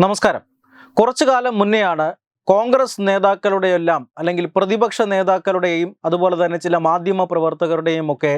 നമസ്കാരം. കുറച്ചു കാലം മുന്നെയാണ് കോൺഗ്രസ് നേതാക്കളുടെയെല്ലാം അല്ലെങ്കിൽ പ്രതിപക്ഷ നേതാക്കളുടെയും അതുപോലെ തന്നെ ചില മാധ്യമ പ്രവർത്തകരുടെയും ഒക്കെ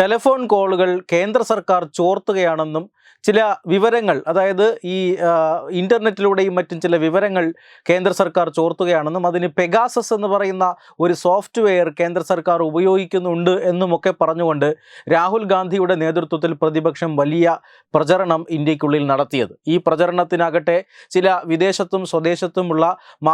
ടെലിഫോൺ കോളുകൾ കേന്ദ്ര സർക്കാർ ചോർത്തുകയാണെന്നും ചില വിവരങ്ങൾ അതായത് ഈ ഇന്റർനെറ്റിലൂടെയും മറ്റും ചില വിവരങ്ങൾ കേന്ദ്ര സർക്കാർ ചോർത്തുകയാണെന്നും അതിന് പെഗാസസ് എന്ന് പറയുന്ന ഒരു സോഫ്റ്റ്വെയർ കേന്ദ്ര സർക്കാർ ഉപയോഗിക്കുന്നുണ്ട് എന്നുമൊക്കെ പറഞ്ഞുകൊണ്ട് രാഹുൽ ഗാന്ധിയുടെ നേതൃത്വത്തിൽ പ്രതിപക്ഷം വലിയ പ്രചരണം ഇന്ത്യക്കുള്ളിൽ നടത്തിയത്. ഈ പ്രചരണത്തിനാകട്ടെ ചില വിദേശത്തും സ്വദേശത്തുമുള്ള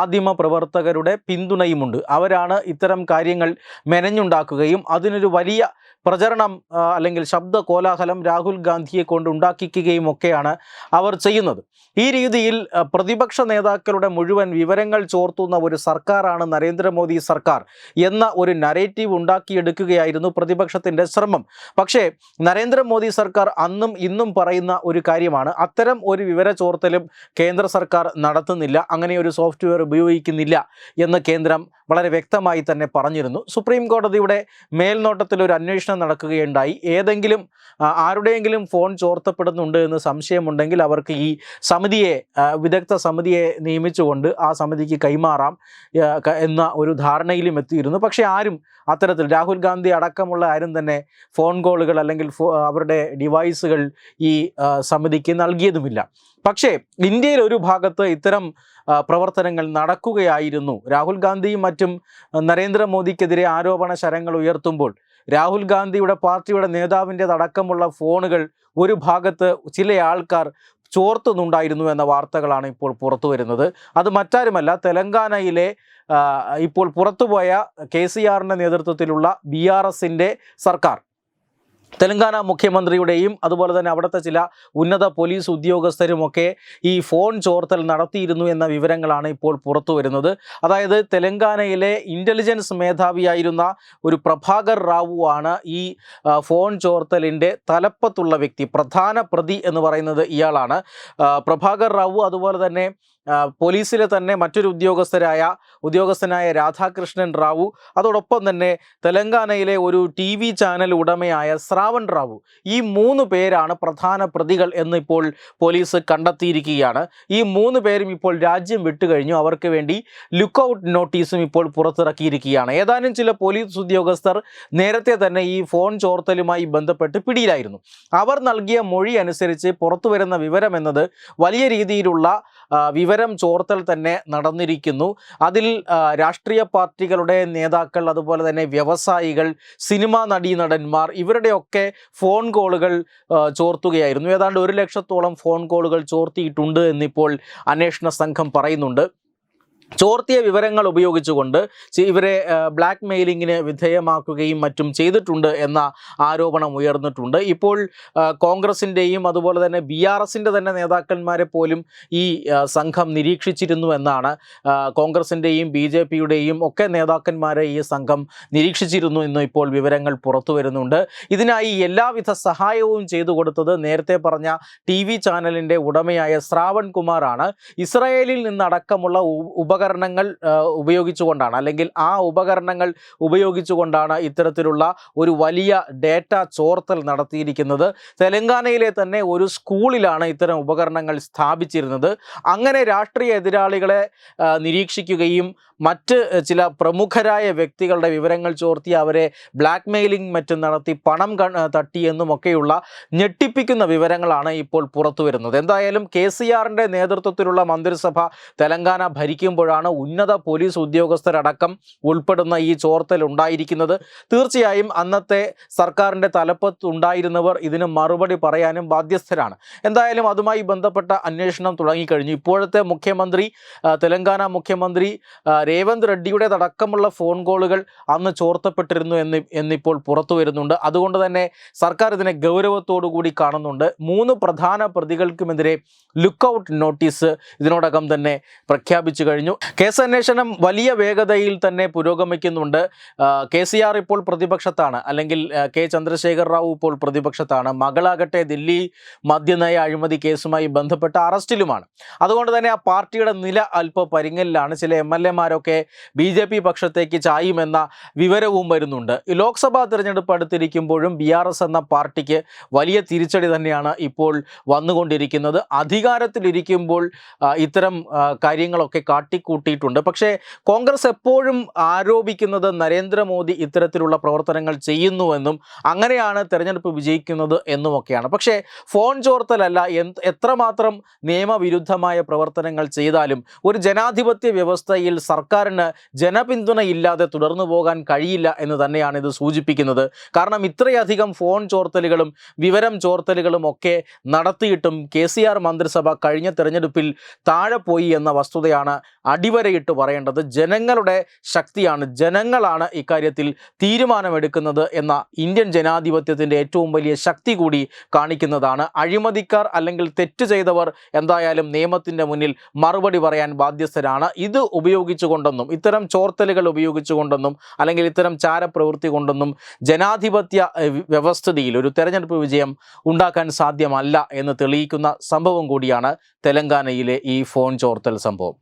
മാധ്യമ പ്രവർത്തകരുടെ പിന്തുണയുമുണ്ട്. അവരാണ് ഇത്തരം കാര്യങ്ങൾ മെനഞ്ഞുണ്ടാക്കുകയും അതിനൊരു വലിയ പ്രചരണം അല്ലെങ്കിൽ ശബ്ദ കോലാഹലം രാഹുൽ ഗാന്ധിയെ കൊണ്ട് ഉണ്ടാക്കിക്കുകയും ഒക്കെയാണ് അവർ ചെയ്യുന്നത്. ഈ രീതിയിൽ പ്രതിപക്ഷ നേതാക്കളുടെ മുഴുവൻ വിവരങ്ങൾ ചോർത്തുന്ന ഒരു സർക്കാരാണ് നരേന്ദ്രമോദി സർക്കാർ എന്ന ഒരു നരേറ്റീവ് ഉണ്ടാക്കിയെടുക്കുകയായിരുന്നു പ്രതിപക്ഷത്തിന്റെ ശ്രമം. പക്ഷേ നരേന്ദ്രമോദി സർക്കാർ അന്നും ഇന്നും പറയുന്ന ഒരു കാര്യമാണ് അത്തരം ഒരു വിവര ചോർത്തലും കേന്ദ്ര സർക്കാർ നടത്തുന്നില്ല അങ്ങനെ ഒരു സോഫ്റ്റ്വെയർ ഉപയോഗിക്കുന്നില്ല എന്ന് കേന്ദ്രം വളരെ വ്യക്തമായി തന്നെ പറഞ്ഞിരുന്നു. സുപ്രീം കോടതിയുടെ മേൽനോട്ടത്തിൽ ഒരു അന്വേഷണം നടക്കുകയുണ്ടായി. ഏതെങ്കിലും ആരുടെയെങ്കിലും ഫോൺ ചോർത്തപ്പെടുന്നുണ്ട് എന്ന് സംശയമുണ്ടെങ്കിൽ അവർക്ക് ഈ സമിതിയെ വിദഗ്ധ സമിതിയെ നിയമിച്ചുകൊണ്ട് ആ സമിതിക്ക് കൈമാറാം എന്ന ഒരു ധാരണയിലും എത്തിയിരുന്നു. പക്ഷേ ആരും അത്തരത്തിൽ രാഹുൽ ഗാന്ധി അടക്കമുള്ള ആരും തന്നെ ഫോൺ കോളുകൾ അല്ലെങ്കിൽ അവരുടെ ഡിവൈസുകൾ ഈ സമിതിക്ക് നൽകിയതുമില്ല. പക്ഷേ ഇന്ത്യയിൽ ഒരു ഭാഗത്ത് ഇത്തരം പ്രവർത്തനങ്ങൾ നടക്കുകയായിരുന്നു. രാഹുൽ ഗാന്ധിയും മറ്റും നരേന്ദ്രമോദിക്കെതിരെ ആരോപണ ശരങ്ങൾ ഉയർത്തുമ്പോൾ രാഹുൽ ഗാന്ധിയുടെ പാർട്ടിയുടെ നേതാവിന്റെതടക്കമുള്ള ഫോണുകൾ ഒരു ഭാഗത്ത് ചില ആൾക്കാർ ചോർത്തുന്നുണ്ടായിരുന്നു എന്ന വാർത്തകളാണ് ഇപ്പോൾ പുറത്തു വരുന്നത് അത് മറ്റാരുമല്ല തെലങ്കാനയിലെ ഇപ്പോൾ പുറത്തുപോയ കെ സി ആറിന്റെ നേതൃത്വത്തിലുള്ള ബി ആർ എസിന്റെ സർക്കാർ. തെലങ്കാന മുഖ്യമന്ത്രിയുടെയും അതുപോലെ തന്നെ അവിടുത്തെ ചില ഉന്നത പോലീസ് ഉദ്യോഗസ്ഥരുമൊക്കെ ഈ ഫോൺ ചോർത്തൽ നടത്തിയിരുന്നു എന്ന വിവരങ്ങളാണ് ഇപ്പോൾ പുറത്തു വരുന്നത്. അതായത് തെലങ്കാനയിലെ ഇന്റലിജൻസ് മേധാവിയായിരുന്ന ഒരു പ്രഭാകർ റാവു ആണ് ഈ ഫോൺ ചോർത്തലിന്റെ തലപ്പത്തുള്ള വ്യക്തി പ്രധാന പ്രതി എന്ന് പറയുന്നത് ഇയാളാണ്. പ്രഭാകർ റാവു അതുപോലെ തന്നെ പോലീസിലെ തന്നെ മറ്റൊരു ഉദ്യോഗസ്ഥരായ ഉദ്യോഗസ്ഥനായ രാധാകൃഷ്ണൻ റാവു അതോടൊപ്പം തന്നെ തെലങ്കാനയിലെ ഒരു ടി വി ചാനൽ ഉടമയായ ശ്രാവൺ റാവു. ഈ മൂന്ന് പേരാണ് പ്രധാന പ്രതികൾ എന്നിപ്പോൾ പോലീസ് കണ്ടെത്തിയിരിക്കുകയാണ്. ഈ മൂന്ന് പേരും ഇപ്പോൾ രാജ്യം വിട്ടുകഴിഞ്ഞു അവർക്ക് വേണ്ടി ലുക്ക് ഔട്ട് നോട്ടീസും ഇപ്പോൾ പുറത്തിറക്കിയിരിക്കുകയാണ്. ഏതാനും ചില പോലീസ് ഉദ്യോഗസ്ഥർ നേരത്തെ തന്നെ ഈ ഫോൺ ചോർത്തലുമായി ബന്ധപ്പെട്ട് പിടിയിലായിരുന്നു. അവർ നൽകിയ മൊഴി അനുസരിച്ച് പുറത്തു വരുന്ന വിവരം എന്നത് വലിയ രീതിയിലുള്ള വിവരം ചോർത്തൽ തന്നെ നടന്നിരിക്കുന്നു. അതിൽ രാഷ്ട്രീയ പാർട്ടികളുടെ നേതാക്കൾ അതുപോലെ തന്നെ വ്യവസായികൾ സിനിമാ നടീ നടന്മാർ ഇവരുടെയൊക്കെ ഫോൺ കോളുകൾ ചോർത്തുകയായിരുന്നു. ഏതാണ്ട് ഒരു ലക്ഷത്തോളം ഫോൺ കോളുകൾ ചോർത്തിയിട്ടുണ്ട് എന്നിപ്പോൾ അന്വേഷണ സംഘം പറയുന്നുണ്ട്. ചോർത്തിയ വിവരങ്ങൾ ഉപയോഗിച്ചുകൊണ്ട് ഇവരെ ബ്ലാക്ക് മെയിലിങ്ങിന് വിധേയമാക്കുകയും മറ്റും ചെയ്തിട്ടുണ്ട് എന്ന ആരോപണം ഉയർന്നിട്ടുണ്ട്. ഇപ്പോൾ കോൺഗ്രസിന്റെയും അതുപോലെ തന്നെ ബി ആർ എസിന്റെ തന്നെ നേതാക്കന്മാരെ പോലും ഈ സംഘം നിരീക്ഷിച്ചിരുന്നു എന്നാണ് കോൺഗ്രസിന്റെയും ബി ജെ പിയുടെയും ഒക്കെ നേതാക്കന്മാരെ ഈ സംഘം നിരീക്ഷിച്ചിരുന്നു എന്ന് ഇപ്പോൾ വിവരങ്ങൾ പുറത്തു വരുന്നുണ്ട്. ഇതിനായി എല്ലാവിധ സഹായവും ചെയ്തു കൊടുത്തത് നേരത്തെ പറഞ്ഞ ടി വി ചാനലിന്റെ ഉടമയായ ശ്രാവൺ കുമാറാണ്. ഇസ്രായേലിൽ നിന്നടക്കമുള്ള ഉ- ഉപകരണങ്ങൾ ഉപയോഗിച്ചുകൊണ്ടാണ്. അല്ലെങ്കിൽ ആ ഉപകരണങ്ങൾ ഉപയോഗിച്ചുകൊണ്ടാണ് ഇത്തരത്തിലുള്ള ഒരു വലിയ ഡേറ്റ ചോർത്തൽ നടത്തിയിരിക്കുന്നത്. തെലങ്കാനയിലെ തന്നെ ഒരു സ്കൂളിലാണ് ഇത്തരം ഉപകരണങ്ങൾ സ്ഥാപിച്ചിരുന്നത്. അങ്ങനെ രാഷ്ട്രീയ എതിരാളികളെ നിരീക്ഷിക്കുകയും മറ്റ് ചില പ്രമുഖരായ വ്യക്തികളുടെ വിവരങ്ങൾ ചോർത്തി അവരെ ബ്ലാക്ക് മെയിലിംഗ് മറ്റും നടത്തി പണം തട്ടിയെന്നുമൊക്കെയുള്ള ഞെട്ടിപ്പിക്കുന്ന വിവരങ്ങളാണ് ഇപ്പോൾ പുറത്തു വരുന്നത് എന്തായാലും കെ സി ആറിന്റെ നേതൃത്വത്തിലുള്ള മന്ത്രിസഭ തെലങ്കാന ഭരിക്കുമ്പോഴാണ് ഉന്നത പോലീസ് ഉദ്യോഗസ്ഥരടക്കം ഉൾപ്പെടുന്ന ഈ ചോർത്തൽ ഉണ്ടായിരിക്കുന്നത്. തീർച്ചയായും അന്നത്തെ സർക്കാരിന്റെ തലപ്പത്തുണ്ടായിരുന്നവർ ഇതിന് മറുപടി പറയാനും ബാധ്യസ്ഥരാണ്. എന്തായാലും അതുമായി ബന്ധപ്പെട്ട അന്വേഷണം തുടങ്ങിക്കഴിഞ്ഞു. ഇപ്പോഴത്തെ മുഖ്യമന്ത്രി തെലങ്കാന മുഖ്യമന്ത്രി രേവന്ത് റെഡ്ഡിയുടേതടക്കമുള്ള ഫോൺ കോളുകൾ അന്ന് ചോർത്തപ്പെട്ടിരുന്നു എന്ന് എന്നിപ്പോൾ പുറത്തു വരുന്നുണ്ട്. അതുകൊണ്ട് തന്നെ സർക്കാർ ഇതിനെ ഗൗരവത്തോടു കൂടി കാണുന്നുണ്ട്. മൂന്ന് പ്രധാന പ്രതികൾക്കുമെതിരെ ലുക്ക് ഔട്ട് നോട്ടീസ് ഇതിനോടകം തന്നെ പ്രഖ്യാപിച്ചു കഴിഞ്ഞു. കഴിഞ്ഞു കേസ് അന്വേഷണം വലിയ വേഗതയിൽ തന്നെ പുരോഗമിക്കുന്നുണ്ട്. കെ സി ആർ ഇപ്പോൾ പ്രതിപക്ഷത്താണ്. അല്ലെങ്കിൽ കെ ചന്ദ്രശേഖർ റാവു ഇപ്പോൾ പ്രതിപക്ഷത്താണ്. മകളാകട്ടെ ദില്ലി മദ്യനയ അഴിമതി കേസുമായി ബന്ധപ്പെട്ട അറസ്റ്റിലുമാണ്. അതുകൊണ്ട് തന്നെ ആ പാർട്ടിയുടെ നില അല്പ പരിങ്ങലിലാണ്. ചില എം എൽ എമാരൊക്കെ ബി ജെ പി പക്ഷത്തേക്ക് ചായുമെന്ന വിവരവും വരുന്നുണ്ട്. ലോക്സഭാ തിരഞ്ഞെടുപ്പ് അടുത്തിരിക്കുമ്പോഴും ബി ആർ എസ് എന്ന പാർട്ടിക്ക് വലിയ തിരിച്ചടി തന്നെയാണ് ഇപ്പോൾ വന്നുകൊണ്ടിരിക്കുന്നത്. അധികാരത്തിലിരിക്കുമ്പോൾ ഇത്തരം കാര്യങ്ങളൊക്കെ കാര്യങ്ങളൊക്കെ കാട്ടിക്കൂട്ടിയിട്ടുണ്ട് പക്ഷേ കോൺഗ്രസ് എപ്പോഴും ആരോപിക്കുന്നത് നരേന്ദ്രമോദി ഇത്തരത്തിലുള്ള പ്രവർത്തനങ്ങൾ ചെയ്യുന്നുവെന്നും അങ്ങനെയാണ് തെരഞ്ഞെടുപ്പ് വിജയിക്കുന്നത് എന്നുമൊക്കെയാണ്. പക്ഷേ ഫോൺ ചോർത്തലല്ല എത്രമാത്രം നിയമവിരുദ്ധമായ പ്രവർത്തനങ്ങൾ ചെയ്താലും ഒരു ജനാധിപത്യ വ്യവസ്ഥയിൽ സർക്കാരിന് ജനപിന്തുണയില്ലാതെ തുടർന്നു പോകാൻ കഴിയില്ല എന്ന് തന്നെയാണ് ഇത് സൂചിപ്പിക്കുന്നത്. കാരണം ഇത്രയധികം ഫോൺ ചോർത്തലുകളും വിവരം ചോർത്തലുകളും ഒക്കെ നടത്തിയിട്ടും കെ മന്ത്രിസഭ കഴിഞ്ഞ തെരഞ്ഞെടുപ്പിൽ താഴെ പോയി എന്ന വസ്തുതയാണ് അടിവരയിട്ട് പറയേണ്ടത് ജനങ്ങളുടെ ശക്തിയാണ്. ജനങ്ങളാണ് ഇക്കാര്യത്തിൽ തീരുമാനമെടുക്കുന്നത് എന്ന ഇന്ത്യൻ ജനാധിപത്യത്തിന്റെ ഏറ്റവും വലിയ ശക്തി കൂടി കാണിക്കുന്നതാണ്. അഴിമതിക്കാർ അല്ലെങ്കിൽ തെറ്റ് ചെയ്തവർ എന്തായാലും നിയമത്തിന്റെ മുന്നിൽ മറുപടി പറയാൻ ബാധ്യസ്ഥരാണ്. ഇത് ഉപയോഗിച്ചുകൊണ്ടെന്നും ഇത്തരം ചോർത്തലുകൾ ഉപയോഗിച്ചുകൊണ്ടെന്നും അല്ലെങ്കിൽ ഇത്തരം ചാരപ്രവൃത്തി കൊണ്ടെന്നും ജനാധിപത്യ വ്യവസ്ഥിതിയിൽ ഒരു തെരഞ്ഞെടുപ്പ് വിജയം ഉണ്ടാക്കാൻ സാധ്യമല്ല എന്ന് തെളിയിക്കുന്ന സംഭവം കൂടിയാണ് തെലങ്കാനയിലെ ഈ ഫോൺ ചോർത്തൽ സംഭവം.